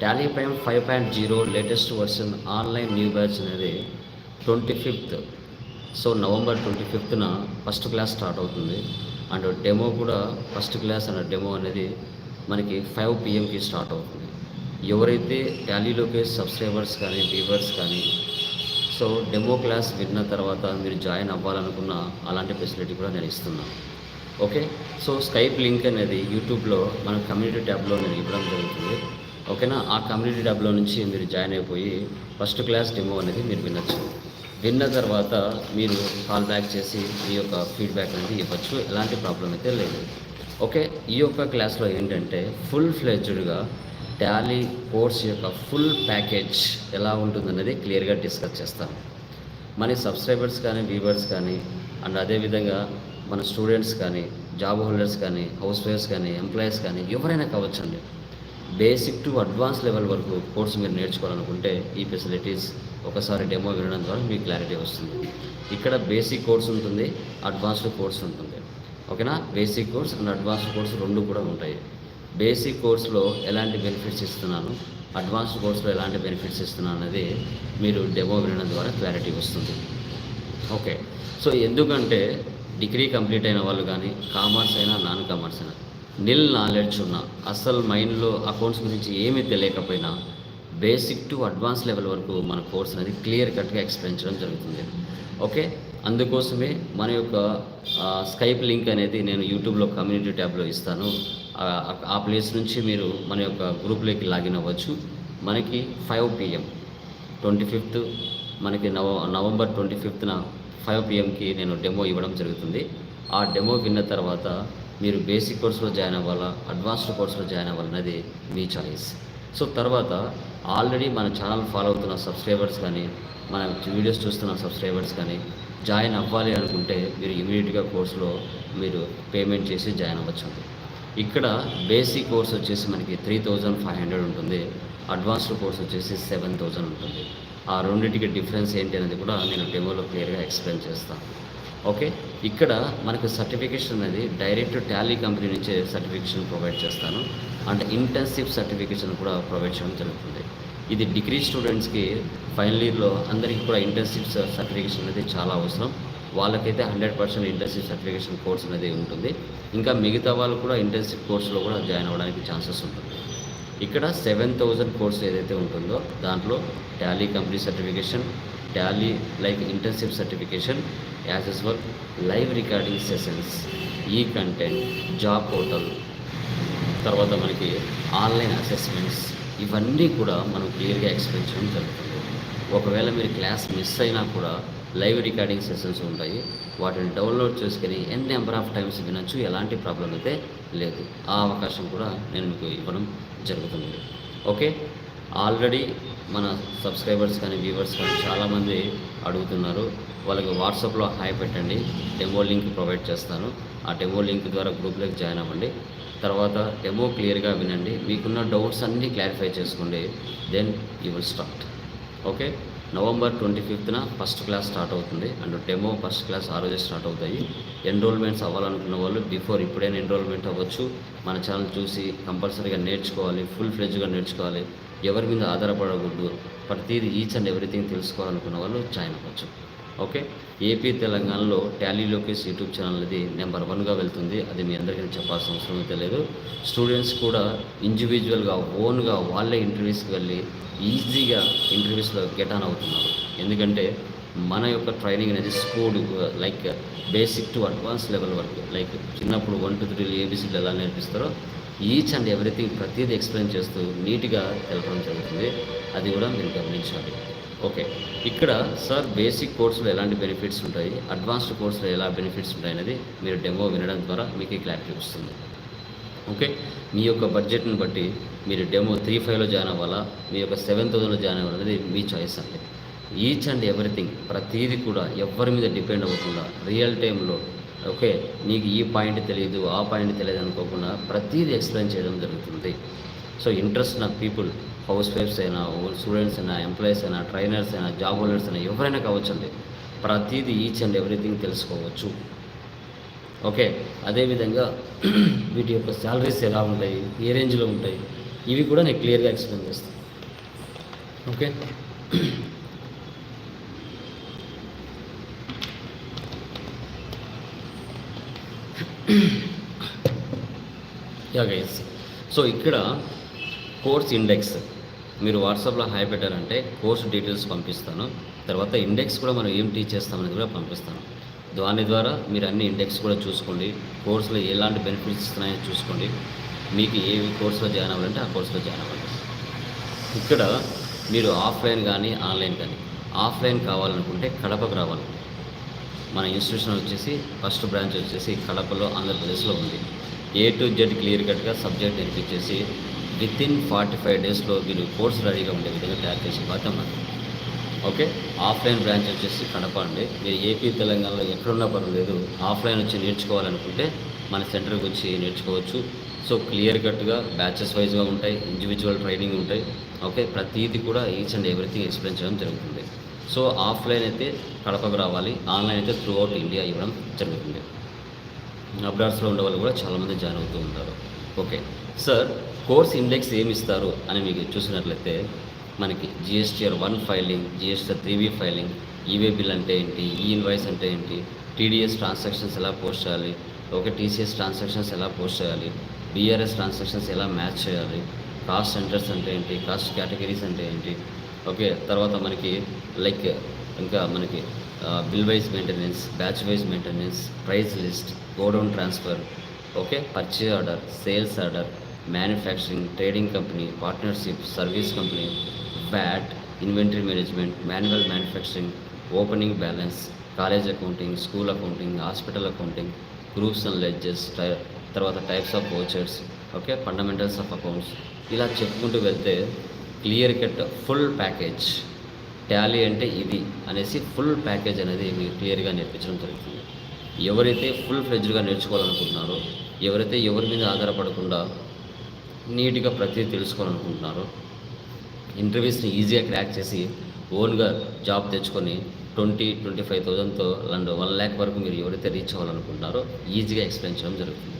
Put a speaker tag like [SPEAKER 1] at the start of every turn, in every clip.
[SPEAKER 1] Tally Prime five point zero latest version online new batch అనేది twenty fifth so November twenty ఫిఫ్త్న first class start అవుతుంది. And demo కూడా first class అనే demo అనేది మనకి five పిఎంకి start అవుతుంది. ఎవరైతే టాలీలోకి సబ్స్క్రైబర్స్ కానీ వ్యూవర్స్ కానీ సో డెమో క్లాస్ విన్న తర్వాత మీరు జాయిన్ అవ్వాలనుకున్న అలాంటి ఫెసిలిటీ కూడా నేను ఇస్తున్నాను ఓకే సో స్కైప్ లింక్ అనేది యూట్యూబ్లో మన కమ్యూనిటీ ట్యాబ్లో నేను ఇవ్వడం జరుగుతుంది. ఓకేనా? ఆ కమ్యూనిటీ ట్యాబ్లో నుంచి మీరు జాయిన్ అయిపోయి ఫస్ట్ క్లాస్ డెమో అనేది మీరు వినొచ్చు. విన్న తర్వాత మీరు కాల్ బ్యాక్ చేసి మీ యొక్క ఫీడ్బ్యాక్ అనేది ఇవ్వచ్చు. ఎలాంటి ప్రాబ్లం అయితే లేదు. ఓకే? ఈ యొక్క క్లాస్లో ఏంటంటే ఫుల్ ఫ్లెడ్జ్డ్గా టాలీ కోర్స్ యొక్క ఫుల్ ప్యాకేజ్ ఎలా ఉంటుందనేది క్లియర్గా డిస్కస్ చేస్తాను. మన సబ్స్క్రైబర్స్ కానీ వ్యూవర్స్ కానీ అండ్ అదేవిధంగా మన స్టూడెంట్స్ కానీ జాబ్ హోల్డర్స్ కానీ హౌస్ వైఫ్స్ కానీ ఎంప్లాయీస్ కానీ ఎవరైనా కావచ్చండి బేసిక్ టు అడ్వాన్స్ లెవెల్ వరకు కోర్స్ మీరు నేర్చుకోవాలనుకుంటే ఈ ఫెసిలిటీస్ ఒకసారి డెమో వినడం ద్వారా మీకు క్లారిటీ వస్తుంది. ఇక్కడ బేసిక్ కోర్స్ ఉంటుంది అడ్వాన్స్డ్ కోర్స్ ఉంటుంది. ఓకేనా? Basic course and advanced course రెండు కూడా ఉంటాయి. బేసిక్ కోర్స్లో ఎలాంటి బెనిఫిట్స్ ఇస్తున్నాను అడ్వాన్స్డ్ కోర్స్లో ఎలాంటి బెనిఫిట్స్ ఇస్తున్నాను అనేది మీరు డెమో వినడం ద్వారా క్లారిటీ వస్తుంది. ఓకే. సో ఎందుకంటే డిగ్రీ కంప్లీట్ అయిన వాళ్ళు కానీ కామర్స్ అయినా నాన్ కామర్స్ అయినా నిల్ నాలెడ్జ్ ఉన్న అసలు మైండ్లో అకౌంట్స్ గురించి ఏమీ తెలియకపోయినా బేసిక్ టు అడ్వాన్స్ లెవెల్ వరకు మన కోర్స్ అనేది క్లియర్ కట్గా ఎక్స్ప్లెయిన్ చేయడం జరుగుతుంది. ఓకే? అందుకోసమే మన యొక్క స్కైప్ లింక్ అనేది నేను యూట్యూబ్లో కమ్యూనిటీ ట్యాబ్లో ఇస్తాను. ఆ, ఆ ప్లేస్ నుంచి మీరు మన యొక్క గ్రూప్లోకి లాగిన్ అవ్వచ్చు. మనకి ఫైవ్ పిఎం ట్వంటీ ఫిఫ్త్ మనకి నవ నవంబర్ ట్వంటీ ఫిఫ్త్న ఫైవ్ పిఎంకి నేను డెమో ఇవ్వడం జరుగుతుంది. ఆ డెమో విన్న తర్వాత మీరు బేసిక్ కోర్సులో జాయిన్ అవ్వాలా అడ్వాన్స్డ్ కోర్సులో జాయిన్ అవ్వాలన్నది మీ చాయిస్ సో తర్వాత ఆల్రెడీ మన ఛానల్ ఫాలో అవుతున్న సబ్స్క్రైబర్స్ కానీ మన వీడియోస్ చూస్తున్న సబ్స్క్రైబర్స్ కానీ జాయిన్ అవ్వాలి అనుకుంటే మీరు ఇమీడియట్గా కోర్సులో మీరు పేమెంట్ చేసి జాయిన్ అవ్వచ్చు. ఇక్కడ బేసిక్ కోర్స్ వచ్చేసి మనకి త్రీ థౌజండ్ ఫైవ్ హండ్రెడ్ ఉంటుంది. అడ్వాన్స్డ్ కోర్స్ వచ్చేసి సెవెన్ థౌజండ్ ఉంటుంది. ఆ రెండింటికి డిఫరెన్స్ ఏంటి అనేది కూడా నేను డెమోలో క్లియర్గా ఎక్స్ప్లెయిన్ చేస్తాను. ఓకే? ఇక్కడ మనకు సర్టిఫికేషన్ అనేది డైరెక్ట్ టాలీ కంపెనీ నుంచే సర్టిఫికేషన్ ప్రొవైడ్ చేస్తాను. అండ్ ఇంటర్న్షిప్ సర్టిఫికేషన్ కూడా ప్రొవైడ్ చేయడం జరుగుతుంది. ఇది డిగ్రీ స్టూడెంట్స్కి ఫైనల్ ఇయర్లో అందరికీ కూడా ఇంటర్న్షిప్ సర్టిఫికేషన్ అనేది చాలా అవసరం. వాళ్ళకైతే hundred percent internship certification course అనేది ఉంటుంది. ఇంకా మిగతా వాళ్ళు కూడా ఇంటర్న్షిప్ కోర్సులో కూడా జాయిన్ అవ్వడానికి ఛాన్సెస్ ఉంటుంది. ఇక్కడ సెవెన్ థౌజండ్ కోర్స్ ఏదైతే ఉంటుందో దాంట్లో Tally company certification Tally like internship certification as S live recording sessions ఈ కంటెంట్ జాబ్ పోర్టల్ తర్వాత మనకి ఆన్లైన్ అసెస్మెంట్స్ ఇవన్నీ కూడా మనం క్లియర్గా ఎక్స్ప్లెయిన్ చేయడం జరుగుతుంది. ఒకవేళ మీరు క్లాస్ మిస్ అయినా కూడా లైవ్ రికార్డింగ్ సెషన్స్ ఉంటాయి. వాటిని డౌన్లోడ్ చేసుకుని ఎన్ నెంబర్ ఆఫ్ టైమ్స్ వినొచ్చు ఎలాంటి ప్రాబ్లం అయితే లేదు. ఆ అవకాశం కూడా నేను మీకు ఇవ్వడం జరుగుతుంది. ఓకే? ఆల్రెడీ మన సబ్స్క్రైబర్స్ కానీ వ్యూవర్స్ కానీ చాలామంది అడుగుతున్నారు. వాళ్ళకి వాట్సాప్లో హాయ్ పెట్టండి డెమో లింక్ ప్రొవైడ్ చేస్తాను. ఆ డెమో లింక్ ద్వారా గ్రూప్లోకి జాయిన్ అవ్వండి. తర్వాత డెమో క్లియర్గా వినండి. మీకున్న డౌట్స్ అన్నీ క్లారిఫై చేసుకోండి. Then you will start okay November twenty ఫిఫ్త్న first class start అవుతుంది. అండ్ డెమో ఫస్ట్ క్లాస్ ఆ రోజే స్టార్ట్ అవుతాయి. ఎన్రోల్మెంట్స్ అవ్వాలనుకున్న వాళ్ళు బిఫోర్ ఇప్పుడైనా ఎన్రోల్మెంట్ అవ్వచ్చు. మన ఛానల్ చూసి కంపల్సరీగా నేర్చుకోవాలి ఫుల్ ఫ్లెడ్జ్గా నేర్చుకోవాలి. ఎవరి మీద ఆధారపడకూడదు. ప్రతిదీ ఈచ్ అండ్ ఎవ్రీథింగ్ తెలుసుకోవాలనుకున్న వాళ్ళు జాయిన్ అవ్వచ్చు. ఓకే. ఏపీ తెలంగాణలో టాలీ లోకేష్ యూట్యూబ్ ఛానల్ అనేది నెంబర్ వన్గా వెళ్తుంది. అది మీ అందరికీ చెప్పాల్సిన అవసరం అయితే లేదు. స్టూడెంట్స్ కూడా ఇండివిజువల్గా ఓన్గా వాళ్ళే ఇంటర్వ్యూస్కి వెళ్ళి ఈజీగా ఇంటర్వ్యూస్లో గెట్ ఆన్ అవుతున్నారు. ఎందుకంటే మన యొక్క ట్రైనింగ్ అనేది school like basic to advance level వరకు. లైక్ చిన్నప్పుడు వన్ టూ త్రీ ఏబీసీలు ఎలా నేర్పిస్తారో ఈచ్ అండ్ ఎవ్రీథింగ్ ప్రతిదీ ఎక్స్ప్లెయిన్ చేస్తూ నీట్గా తెలపడం జరుగుతుంది. అది కూడా మీరు గమనించాలి. ఓకే. ఇక్కడ సార్ బేసిక్ కోర్సులో ఎలాంటి బెనిఫిట్స్ ఉంటాయి? అడ్వాన్స్డ్ కోర్సులో ఎలా బెనిఫిట్స్ ఉంటాయి? అనేది మీరు డెమో వినడం ద్వారా మీకు క్లారిటీ వస్తుంది. ఓకే. మీ యొక్క బడ్జెట్ని బట్టి మీరు డెమో త్రీ ఫైవ్లో జాయిన్ అవ్వాలా? మీ యొక్క సెవెన్ థౌజండ్లో జాయిన్ అవ్వాలనేది మీ చాయిస్ అండి. ఈచ్ అండ్ ఎవ్రీథింగ్ ప్రతీది కూడా ఎవరి మీద డిపెండ్ అవ్వకుండా రియల్ టైంలో ఓకే నీకు ఈ పాయింట్ తెలియదు ఆ పాయింట్ తెలియదు అనుకోకుండా ప్రతిదీ ఎక్స్ప్లెయిన్ చేయడం జరుగుతుంది. సో ఇంట్రెస్ట్ ఉన్న పీపుల్ హౌస్ వైఫ్స్ అయినా స్టూడెంట్స్ అయినా ఎంప్లాయీస్ అయినా ట్రైనర్స్ అయినా జాబ్ హోల్డర్స్ అయినా ఎవరైనా కావచ్చండి. ప్రతిదీ ఈచ్ అండ్ ఎవ్రీథింగ్ తెలుసుకోవచ్చు. ఓకే అదేవిధంగా వీటి యొక్క శాలరీస్ ఎలా ఉంటాయి? ఏ రేంజ్లో ఉంటాయి? ఇవి కూడా నేను క్లియర్గా ఎక్స్ప్లెయిన్ చేస్తాను. ఓకే యా గైస్ సో ఇక్కడ కోర్స్ ఇండెక్స్. మీరు వాట్సాప్లో హాయ్ పెట్టారంటే కోర్స్ డీటెయిల్స్ పంపిస్తాను. తర్వాత ఇండెక్స్ కూడా మనం ఏం టీచ్ చేస్తామనేది కూడా పంపిస్తాను. దాని ద్వారా మీరు అన్ని ఇండెక్స్ కూడా చూసుకోండి. కోర్సులో ఎలాంటి బెనిఫిట్స్ ఇస్తున్నాయో చూసుకోండి. మీకు ఏ కోర్సులో జాయిన్ అవ్వాలంటే ఆ కోర్సులో జాయిన్ అవ్వండి. ఇక్కడ మీరు ఆఫ్లైన్ కానీ ఆన్లైన్ కానీ ఆఫ్లైన్ కావాలనుకుంటే కడపకు రావాలి. మన ఇన్స్టిట్యూషన్ వచ్చేసి ఫస్ట్ బ్రాంచ్ వచ్చేసి కడపలో ఆంధ్రప్రదేశ్లో ఉంది. ఏ టు జెడ్ క్లియర్ కట్గా సబ్జెక్ట్ నేర్పించేసి విత్ ఇన్ ఫార్టీ ఫైవ్ డేస్లో మీరు కోర్స్ రెడీగా ఉండే విధంగా తయారు చేసి బాధ్యత ఓకే? ఆఫ్లైన్ బ్రాంచ్ వచ్చేసి కడప అండి. మీరు ఏపీ తెలంగాణలో ఎక్కడున్నా పర్వాలేదు. ఆఫ్లైన్ వచ్చి నేర్చుకోవాలనుకుంటే మన సెంటర్కి వచ్చి నేర్చుకోవచ్చు. సో క్లియర్ కట్గా బ్యాచెస్ వైజ్గా ఉంటాయి. ఇండివిజువల్ ట్రైనింగ్ ఉంటాయి. ఓకే? ప్రతిదీ కూడా ఈచ్ అండ్ ఎవ్రీథింగ్ ఎక్స్ప్లెయిన్ చేయడం జరుగుతుంది. సో ఆఫ్లైన్ అయితే కడపకు రావాలి. ఆన్లైన్ అయితే త్రూ అవుట్ ఇండియా ఇవ్వడం జరుగుతుంది. అబ్రాడ్స్లో ఉండే వాళ్ళు కూడా చాలామంది జాయిన్ అవుతూ ఉంటారు ఓకే? సార్ కోర్స్ ఇండెక్స్ ఏమి ఇస్తారు అని మీకు చూసినట్లయితే మనకి GSTR one filing GSTR three B filing eway bill అంటే ఏంటి ఈ ఇన్వాయిస్ అంటే ఏంటి టీడీఎస్ ట్రాన్సాక్షన్స్ ఎలా పోస్ట్ చేయాలి ఒక టీసీఎస్ ట్రాన్సాక్షన్స్ ఎలా పోస్ట్ చేయాలి బీఆర్ఎస్ ట్రాన్సాక్షన్స్ ఎలా మ్యాచ్ చేయాలి కాస్ట్ సెంటర్స్ అంటే ఏంటి కాస్ట్ కేటగిరీస్ అంటే ఏంటి ఓకే తర్వాత మనకి లైక్ ఇంకా మనకి bill wise maintenance batch wise maintenance price list godown transfer okay purchase order sales order manufacturing trading company partnership service company VAT inventory management manual manufacturing opening balance college accounting school accounting hospital accounting groups and ledgers తర్వాత types of vouchers okay fundamentals of accounts ఇలా చెప్పుకుంటూ వెళ్తే clear cut full package Tally అంటే ఇది అనేసి full package అనేది మీరు క్లియర్గా నేర్పించడం జరుగుతుంది. ఎవరైతే ఫుల్ ఫ్లెడ్జ్గా నేర్చుకోవాలనుకుంటున్నారో ఎవరైతే ఎవరి మీద ఆధారపడకుండా నీట్గా ప్రతిదీ తెలుసుకోవాలనుకుంటున్నారు. ఇంటర్వ్యూస్ని ఈజీగా క్రాక్ చేసి ఓన్గా జాబ్ తెచ్చుకొని ట్వంటీ ట్వంటీ ఫైవ్ థౌజండ్తో అండ్ వన్ ల్యాక్ వరకు మీరు ఎవరైతే రీచ్ అవ్వాలనుకుంటున్నారో ఈజీగా ఎక్స్ప్లెయిన్ చేయడం జరుగుతుంది.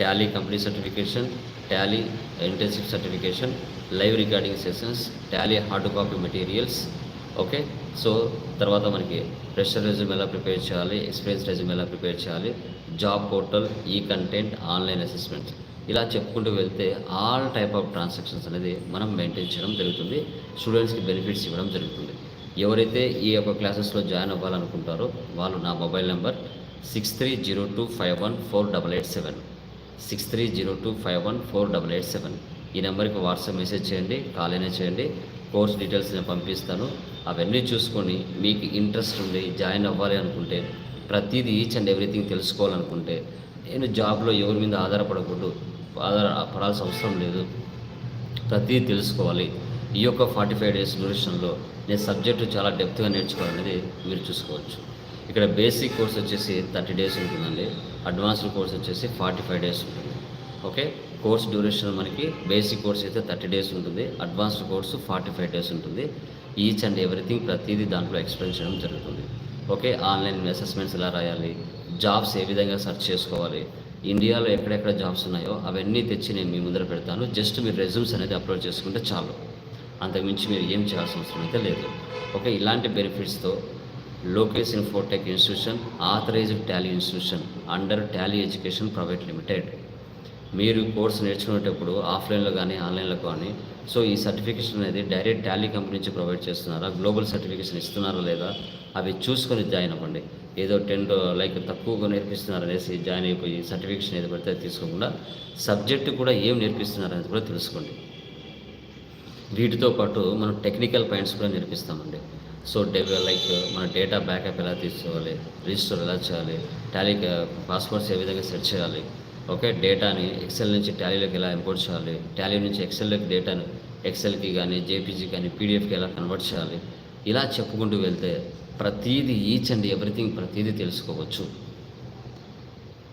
[SPEAKER 1] Tally company certification Tally internship certification live recording sessions Tally hard copy materials okay? So తర్వాత మనకి ప్రెషర్ రెజ్యూమ్ ఎలా ప్రిపేర్ చేయాలి ఎక్స్పీరియన్స్ రెజ్యూమ్ ఎలా ప్రిపేర్ చేయాలి జాబ్ పోర్టల్ ఈ కంటెంట్ ఆన్లైన్ అసెస్మెంట్. ఇలా చెప్పుకుంటూ వెళ్తే ఆల్ టైప్ ఆఫ్ ట్రాన్సాక్షన్స్ అనేది మనం మెయింటైన్ చేయడం జరుగుతుంది. స్టూడెంట్స్కి బెనిఫిట్స్ ఇవ్వడం జరుగుతుంది. ఎవరైతే ఈ యొక్క క్లాసెస్లో జాయిన్ అవ్వాలనుకుంటారో వాళ్ళు నా mobile number six three zero two five one four double eight seven six three zero two five one four double eight seven ఈ నెంబర్కి వాట్సాప్ మెసేజ్ చేయండి కాల్ అయినా చేయండి కోర్స్ డీటెయిల్స్ నేను పంపిస్తాను. అవన్నీ చూసుకొని మీకు ఇంట్రెస్ట్ ఉండి జాయిన్ అవ్వాలి అనుకుంటే ప్రతిదీ ఈచ్ అండ్ ఎవ్రీథింగ్ తెలుసుకోవాలనుకుంటే నేను జాబ్లో ఎవరి మీద ఆధారపడకూడదు. పడాల్సిన అవసరం లేదు. ప్రతిదీ తెలుసుకోవాలి. ఈ యొక్క ఫార్టీ ఫైవ్ డేస్ డ్యూరేషన్లో నేను సబ్జెక్టు చాలా డెప్త్గా నేర్చుకోవాలనేది మీరు చూసుకోవచ్చు. ఇక్కడ బేసిక్ కోర్స్ వచ్చేసి థర్టీ డేస్ ఉంటుందండి. అడ్వాన్స్డ్ కోర్స్ వచ్చేసి ఫార్టీ ఫైవ్ డేస్ ఉంటుంది. ఓకే? కోర్స్ డ్యూరేషన్ మనకి బేసిక్ కోర్స్ అయితే థర్టీ డేస్ ఉంటుంది. Advanced course forty five days ఉంటుంది. ఈచ్ అండ్ ఎవ్రీథింగ్ ప్రతిదీ దాంట్లో ఎక్స్ప్లెయిన్ చేయడం జరుగుతుంది. ఓకే? ఆన్లైన్ అసెస్మెంట్స్ ఎలా రాయాలి? జాబ్స్ ఏ విధంగా సెర్చ్ చేసుకోవాలి? ఇండియాలో ఎక్కడెక్కడ జాబ్స్ ఉన్నాయో అవన్నీ తెచ్చి నేను మీ ముందర పెడతాను. జస్ట్ మీరు రెజ్యూమ్స్ అనేది అప్లోడ్ చేసుకుంటే చాలు. అంతకుమించి మీరు ఏం చేయాల్సిన అవసరం అయితే లేదు. ఓకే ఇలాంటి బెనిఫిట్స్తో Lokesh Infotech institution authorised Tally institution under Tally education private limited మీరు కోర్స్ నేర్చుకునేటప్పుడు ఆఫ్లైన్లో కానీ ఆన్లైన్లో కానీ సో ఈ సర్టిఫికేషన్ అనేది డైరెక్ట్ టాలీ కంపెనీ నుంచి ప్రొవైడ్ చేస్తున్నారా? గ్లోబల్ సర్టిఫికేషన్ ఇస్తున్నారా లేదా? అవి చూసుకొని జాయిన్ అవ్వండి. ఏదో టెన్ లైక్ తక్కువగా నేర్పిస్తున్నారు అనేసి జాయిన్ అయిపోయి సర్టిఫికేషన్ ఏది పడితే తీసుకోకుండా సబ్జెక్టు కూడా ఏం నేర్పిస్తున్నారు అనేది కూడా తెలుసుకోండి. వీటితో పాటు మనం టెక్నికల్ పాయింట్స్ కూడా నేర్పిస్తామండి. సో డే లైక్ మన డేటా బ్యాకప్ ఎలా తీసుకోవాలి రిజిస్టర్ ఎలా చేయాలి టాలీ పాస్వర్డ్స్ ఏ విధంగా సెట్ చేయాలి ఓకే డేటాని ఎక్సెల్ నుంచి టాలీలోకి ఎలా ఇంపోర్ట్ చేయాలి? టాలీ నుంచి ఎక్సెల్లోకి డేటాను ఎక్సెల్కి కానీ జేపీజీ కానీ పీడిఎఫ్కి ఎలా కన్వర్ట్ చేయాలి? ఇలా చెప్పుకుంటూ వెళ్తే ప్రతీది ఈచ్ అండ్ ఎవ్రీథింగ్ ప్రతీది తెలుసుకోవచ్చు.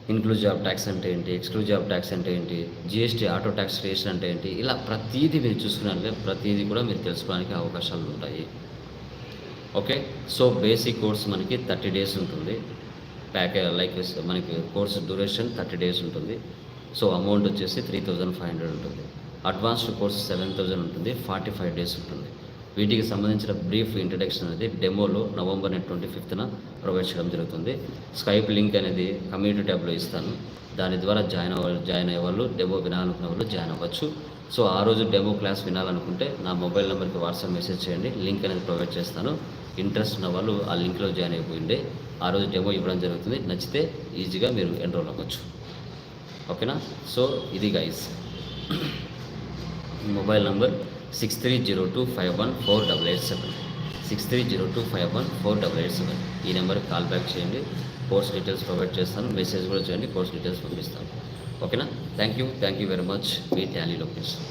[SPEAKER 1] ఇన్క్లూజివ్ ఆఫ్ ట్యాక్స్ అంటే ఏంటి? ఎక్స్క్లూజివ్ ఆఫ్ ట్యాక్స్ అంటే ఏంటి? జిఎస్టీ ఆటో ట్యాక్స్ రిజిస్టర్ అంటే ఏంటి? ఇలా ప్రతీది మీరు చూసుకున్నట్లే ప్రతీది కూడా మీరు తెలుసుకోవడానికి అవకాశాలు ఉంటాయి. ఓకే సో బేసిక్ కోర్స్ మనకి థర్టీ డేస్ ఉంటుంది. ప్యాక్ లైక్ మనకి కోర్స్ డ్యూరేషన్ థర్టీ డేస్ ఉంటుంది. సో అమౌంట్ వచ్చేసి త్రీ థౌజండ్ ఫైవ్ హండ్రెడ్ ఉంటుంది. అడ్వాన్స్డ్ కోర్స్ సెవెన్ థౌజండ్ ఉంటుంది ఫార్టీ ఫైవ్ డేస్ ఉంటుంది. వీటికి సంబంధించిన బ్రీఫ్ ఇంట్రడక్షన్ అనేది డెమోలో నవంబర్ ట్వంటీ ఫిఫ్త్న ప్రొవైడ్ చేయడం జరుగుతుంది. స్కైప్ లింక్ అనేది కమ్యూనిటీ ట్యాబ్లో ఇస్తాను. దాని ద్వారా జాయిన్ అవ్వ జాయిన్ అయ్యే వాళ్ళు డెమో వినాలనుకున్న వాళ్ళు జాయిన్ అవ్వచ్చు. సో ఆ రోజు డెమో క్లాస్ వినాలనుకుంటే నా మొబైల్ నెంబర్కి వాట్సాప్ మెసేజ్ చేయండి. లింక్ అనేది ప్రొవైడ్ చేస్తాను. ఇంట్రెస్ట్ ఉన్న వాళ్ళు ఆ లింక్లో జాయిన్ అయిపోయిండే. ఆ రోజు డెమో ఇవ్వడం జరుగుతుంది. నచ్చితే ఈజీగా మీరు ఎన్రోల్ అవ్వచ్చు. ఓకేనా? సో ఇది guys mobile number six three zero two five one four double eight seven six three zero two five one four double eight seven ఈ నెంబర్కి కాల్ బ్యాక్ చేయండి. కోర్స్ డీటెయిల్స్ ప్రొవైడ్ చేస్తాను. మెసేజ్ కూడా చేయండి. Course details పంపిస్తాను. ఓకేనా? Thank you thank you very much me Tally location